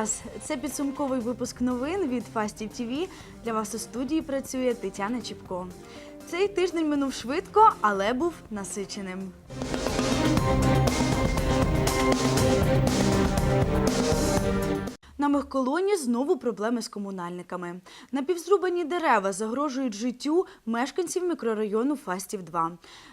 вас! Це підсумковий випуск новин від Фастів ТВ. Для вас у студії працює Тетяна Чіпко. Цей тиждень минув швидко, але був насиченим. На Мехколоні знову проблеми з комунальниками. Напівзрубані дерева загрожують життю мешканців мікрорайону Фастів 2.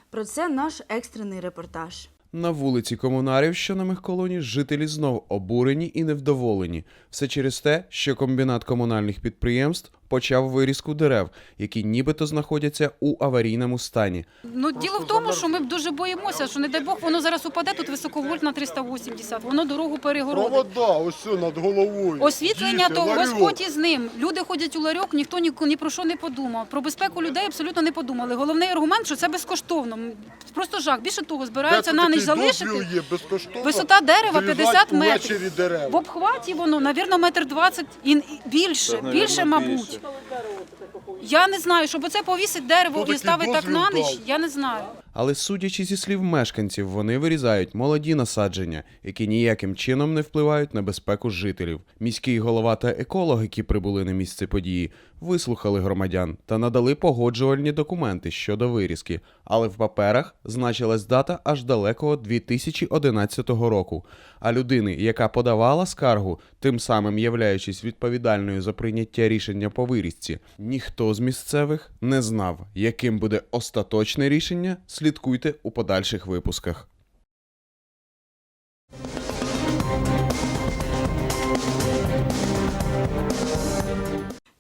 Про це наш екстрений репортаж. На вулиці Комунарів, що на Мехколоні, жителі знов обурені і невдоволені. Все через те, що комбінат комунальних підприємств почав вирізку дерев, які нібито знаходяться у аварійному стані. Ну, діло в тому, що ми дуже боїмося, що не дай Бог, воно зараз упаде тут високовольт на 380, воно дорогу перегородить. Провода, ось над головою. Освітлення, Діти, то ларьок. Господь із ним. Люди ходять у ларьок, ніхто ні, ні про що не подумав. Про безпеку людей абсолютно не подумали. Головний аргумент, що це безкоштовно. Просто жах. Більше того, збираються на ніч залишити. є безкоштовно? Висота дерева Зрізати 50 метрів. дерева. В обхваті воно, навірно, метр двадцять і і більше, більше, мабуть. Я не знаю, щоб оце повісить дерево і ставить ставити так на ніч, я не знаю. Але судячи зі слів мешканців, вони вирізають молоді насадження, які ніяким чином не впливають на безпеку жителів. Міський голова та еколог, які прибули на місце події, вислухали громадян та надали погоджувальні документи щодо вирізки. Але в паперах значилась дата аж далекого 2011 року. А людини, яка подавала скаргу, тим самим являючись відповідальною за прийняття рішення по вирізці, ніхто з місцевих не знав, яким буде остаточне рішення. Слідкуйте у подальших випусках.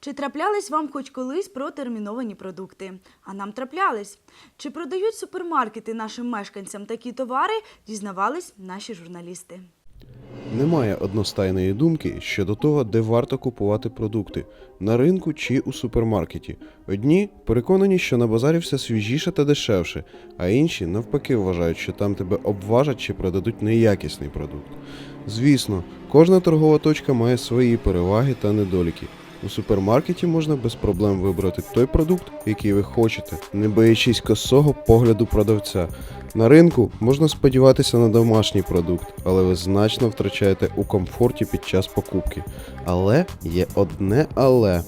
Чи траплялись вам хоч колись протерміновані продукти? А нам траплялись. Чи продають супермаркети нашим мешканцям такі товари? Дізнавались наші журналісти. Немає одностайної думки щодо того, де варто купувати продукти на ринку чи у супермаркеті. Одні переконані, що на базарі все свіжіше та дешевше, а інші навпаки вважають, що там тебе обважать чи продадуть неякісний продукт. Звісно, кожна торгова точка має свої переваги та недоліки. У супермаркеті можна без проблем вибрати той продукт, який ви хочете, не боячись косого погляду продавця. На ринку можна сподіватися на домашній продукт, але ви значно втрачаєте у комфорті під час покупки. Але є одне але.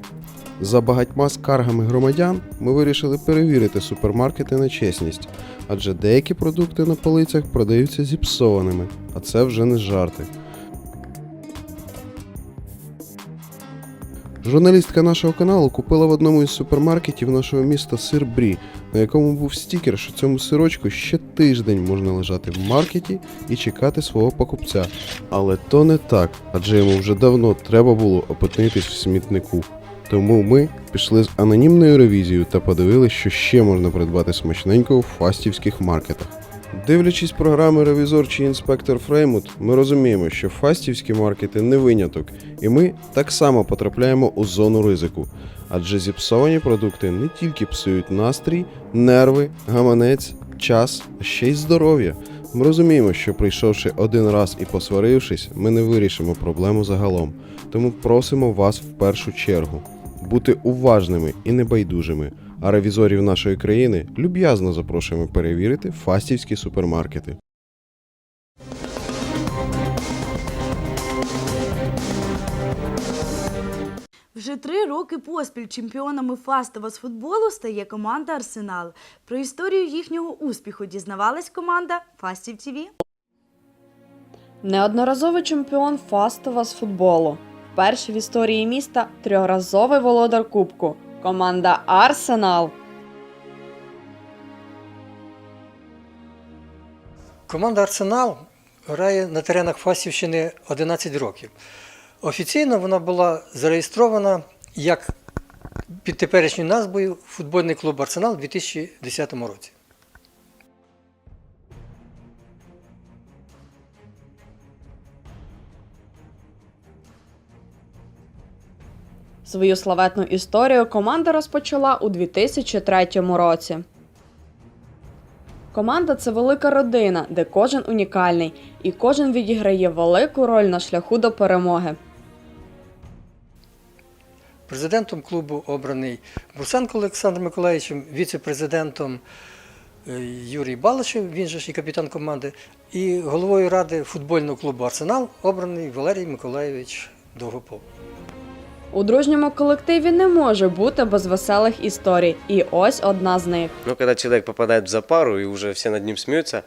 За багатьма скаргами громадян ми вирішили перевірити супермаркети на чесність, адже деякі продукти на полицях продаються зіпсованими, а це вже не жарти. Журналістка нашого каналу купила в одному із супермаркетів нашого міста сир Брі, на якому був стікер, що цьому сирочку ще тиждень можна лежати в маркеті і чекати свого покупця. Але то не так, адже йому вже давно треба було опитнитись в смітнику. Тому ми пішли з анонімною ревізією та подивилися, що ще можна придбати смачненького в фастівських маркетах. Дивлячись програми Ревізор чи інспектор Фреймут, ми розуміємо, що фастівські маркети не виняток, і ми так само потрапляємо у зону ризику. Адже зіпсовані продукти не тільки псують настрій, нерви, гаманець, час, а ще й здоров'я. Ми розуміємо, що прийшовши один раз і посварившись, ми не вирішимо проблему загалом. Тому просимо вас в першу чергу бути уважними і небайдужими. А ревізорів нашої країни люб'язно запрошуємо перевірити фастівські супермаркети. Вже три роки поспіль чемпіонами Фастова з футболу стає команда Арсенал. Про історію їхнього успіху дізнавалась команда Фастів ТВ. Неодноразовий чемпіон Фастова з футболу. Перший в історії міста трьохразовий володар Кубку. Команда Арсенал. Команда Арсенал грає на теренах Фастівщини 11 років. Офіційно вона була зареєстрована як під теперішньою назвою футбольний клуб Арсенал у 2010 році. Свою славетну історію команда розпочала у 2003 році. Команда це велика родина, де кожен унікальний, і кожен відіграє велику роль на шляху до перемоги. Президентом клубу обраний Бурсенко Олександр Миколаївичем, віце-президентом е, Юрій Балашев, він же ж і капітан команди, і головою ради футбольного клубу Арсенал обраний Валерій Миколаївич Довгопол. У дружньому колективі не може бути без веселих історій, і ось одна з них. Но когда человек попадает в запару и уже все над ним смеются,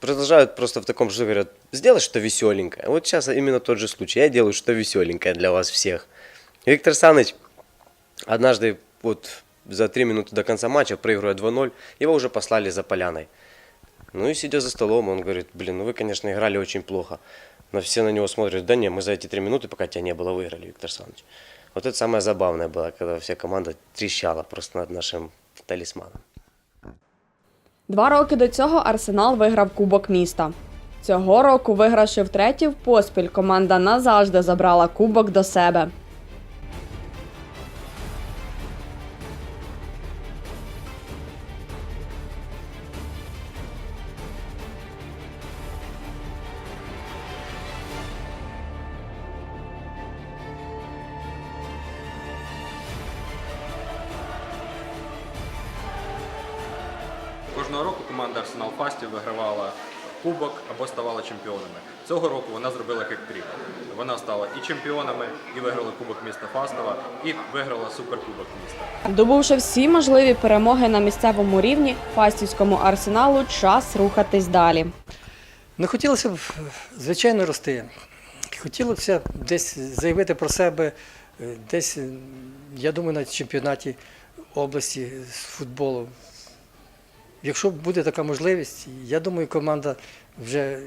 продолжают просто в таком же говорят, сделай что веселенькое. Вот сейчас именно тот же случай. Я делаю что веселенькое для вас всех. И Виктор Саныч однажды вот за три минуты до конца матча, проигрывая 2-0, его уже послали за поляной. Ну и сидя за столом, он говорит, блин, ну вы, конечно, играли очень плохо. Но все на него смотрят, да не, мы за эти три минуты, пока тебя не было, выиграли, Виктор Саныч. Вот это самое забавное было, когда вся команда трещала просто над нашим талисманом. Два роки до цього Арсенал виграв Кубок міста. Цього року, вигравши втретє в поспіль, команда назавжди забрала кубок до себе. Команда Арсенал Фастів вигравала кубок або ставала чемпіонами. Цього року вона зробила хек-трік. Вона стала і чемпіонами, і виграла кубок міста Фастова, і виграла суперкубок міста. Добувши всі можливі перемоги на місцевому рівні, фастівському арсеналу час рухатись далі. Ну, хотілося б, звичайно, рости. Хотілося б десь заявити про себе, десь, я думаю, на чемпіонаті області з футболу. Якщо буде така можливість, я думаю, команда вже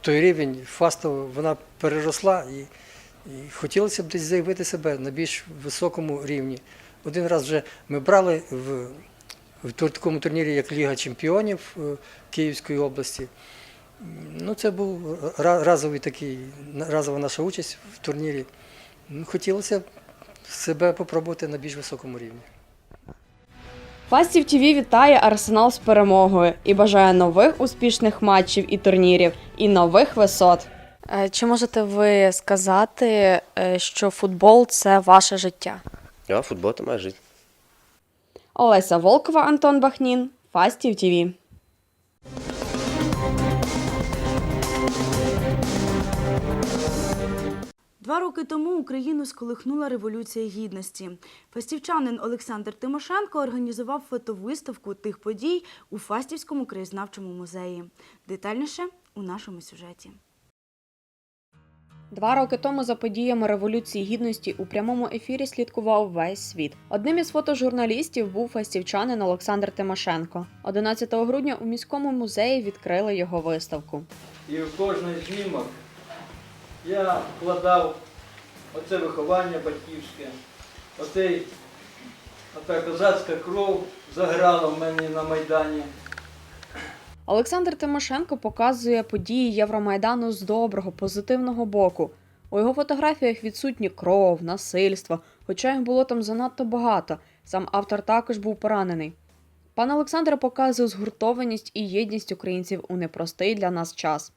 той рівень фастовий, вона переросла і, і хотілося б десь заявити себе на більш високому рівні. Один раз вже ми брали в, в такому турнірі, як Ліга Чемпіонів е, Київської області. Ну, це був разовий такий, разова наша участь в турнірі. Хотілося б себе попробувати на більш високому рівні. Фастів ТВ вітає Арсенал з перемогою і бажає нових успішних матчів і турнірів, і нових висот. Е, Чи можете ви сказати, е, що футбол це ваше життя? Я футбол це моє життя. Олеся Волкова, Антон Бахнін, Фастів ТВ. Два роки тому Україну сколихнула Революція Гідності. Фастівчанин Олександр Тимошенко організував фотовиставку тих подій у Фастівському краєзнавчому музеї. Детальніше у нашому сюжеті. Два роки тому за подіями Революції Гідності у прямому ефірі слідкував весь світ. Одним із фотожурналістів був фастівчанин Олександр Тимошенко. 11 грудня у міському музеї відкрили його виставку. І в кожний знімок я вкладав оце виховання батьківське, оцей, ота козацька кров заграла в мене на Майдані. Олександр Тимошенко показує події Євромайдану з доброго, позитивного боку. У його фотографіях відсутні кров, насильство, хоча їх було там занадто багато. Сам автор також був поранений. Пан Олександр показує згуртованість і єдність українців у непростий для нас час.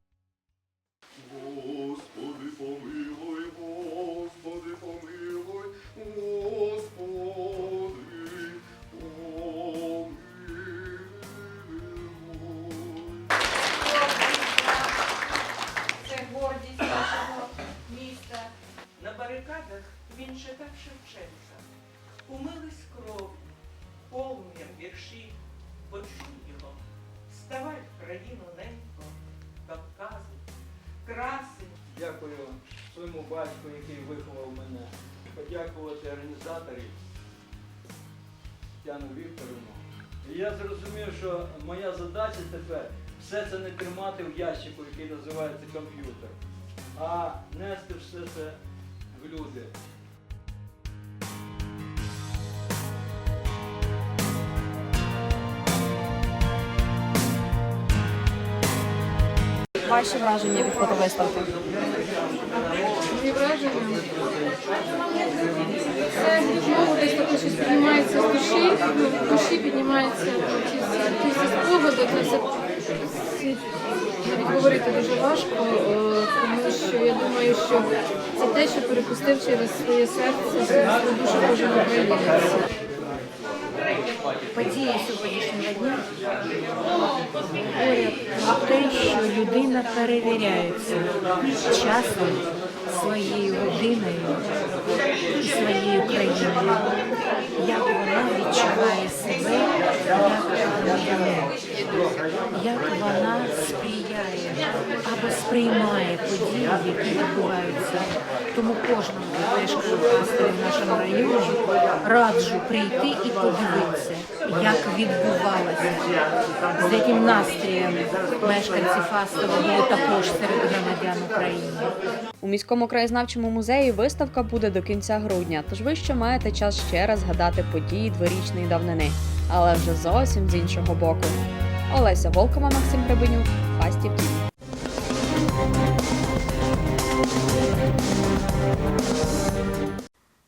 Подякувати організаторів Тяну Вікторовну. І я зрозумів, що моя задача тепер все це не тримати в ящику, який називається комп'ютер, а нести все це в люди. Ваші враження від фотовиставки. Мої. Це знову десь таке піднімається з душі, в душі піднімається якісь спогади, навіть говорити дуже важко, е, тому що я думаю, що це те, що перепустив через своє серце, це дуже кожен українець. Події сьогоднішнього дня? Про те, що людина перевіряється часом, своєю родиною і своєю країною, як вона відчуває себе як як вона сприяє або сприймає події, які відбуваються. Тому кожному мешканцю в нашому районі раджу прийти і подивитися, як відбувалося, з яким настроєм мешканці Фастова були також серед громадян України. У міському краєзнавчому музеї виставка буде до кінця грудня, тож ви ще маєте час ще раз згадати події дворічної давнини, але вже зовсім з іншого боку. Олеся Волкова, Максим Гребенюк, Фастів ТІВІ.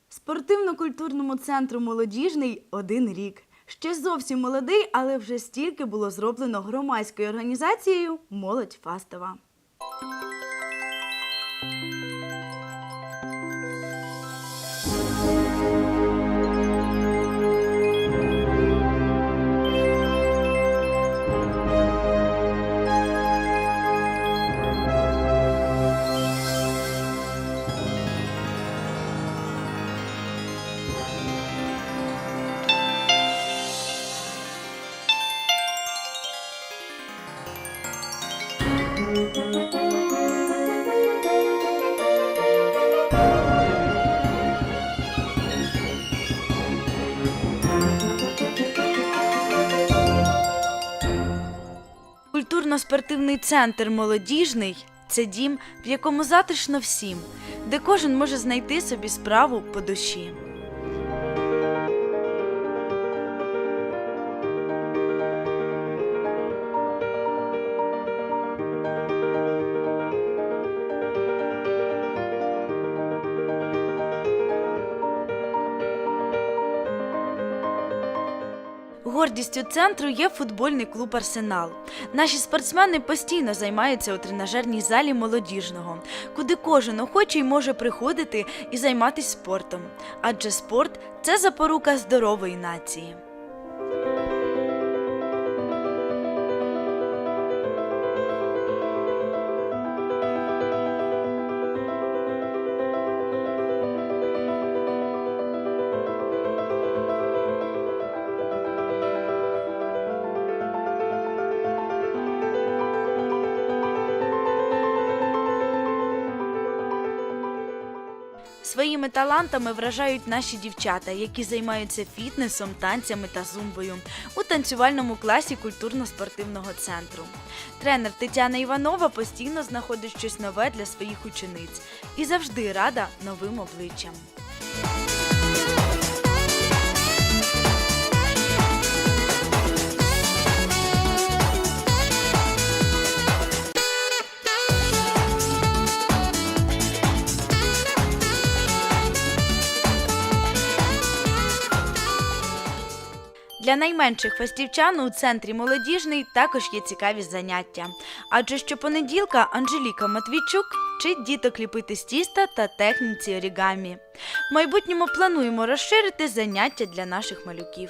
Спортивно-культурному центру молодіжний один рік. Ще зовсім молодий, але вже стільки було зроблено громадською організацією Молодь Фастова. Культурно-спортивний центр Молодіжний це дім, в якому затишно всім, де кожен може знайти собі справу по душі. Гордістю центру є футбольний клуб Арсенал. Наші спортсмени постійно займаються у тренажерній залі молодіжного, куди кожен охочий може приходити і займатися спортом. Адже спорт це запорука здорової нації. Своїми талантами вражають наші дівчата, які займаються фітнесом, танцями та зумбою у танцювальному класі культурно-спортивного центру. Тренер Тетяна Іванова постійно знаходить щось нове для своїх учениць і завжди рада новим обличчям. Найменших фастівчан у центрі молодіжний також є цікаві заняття. Адже щопонеділка Анжеліка Матвійчук вчить діток ліпити з тіста та техніці орігамі. В майбутньому плануємо розширити заняття для наших малюків.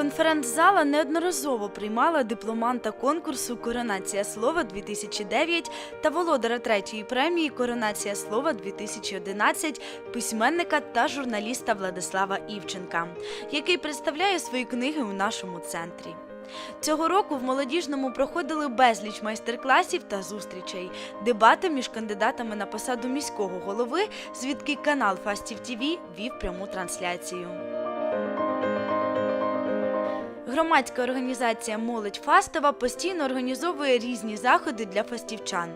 Конференц-зала неодноразово приймала дипломанта конкурсу Коронація слова 2009 та володара третьої премії Коронація слова 2011 письменника та журналіста Владислава Івченка, який представляє свої книги у нашому центрі. Цього року в молодіжному проходили безліч майстер-класів та зустрічей, дебати між кандидатами на посаду міського голови, звідки канал Фастів ТІВІ вів пряму трансляцію. Громадська організація Молодь Фастова постійно організовує різні заходи для фастівчан,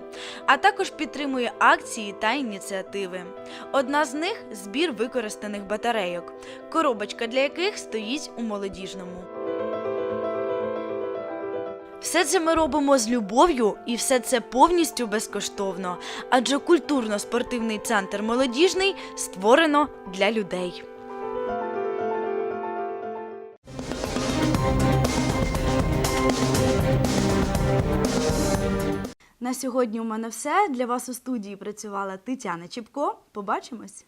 а також підтримує акції та ініціативи. Одна з них збір використаних батарейок, коробочка для яких стоїть у молодіжному. Все це ми робимо з любов'ю і все це повністю безкоштовно, адже культурно-спортивний центр молодіжний створено для людей. На сьогодні у мене все. Для вас у студії працювала Тетяна Чіпко. Побачимось!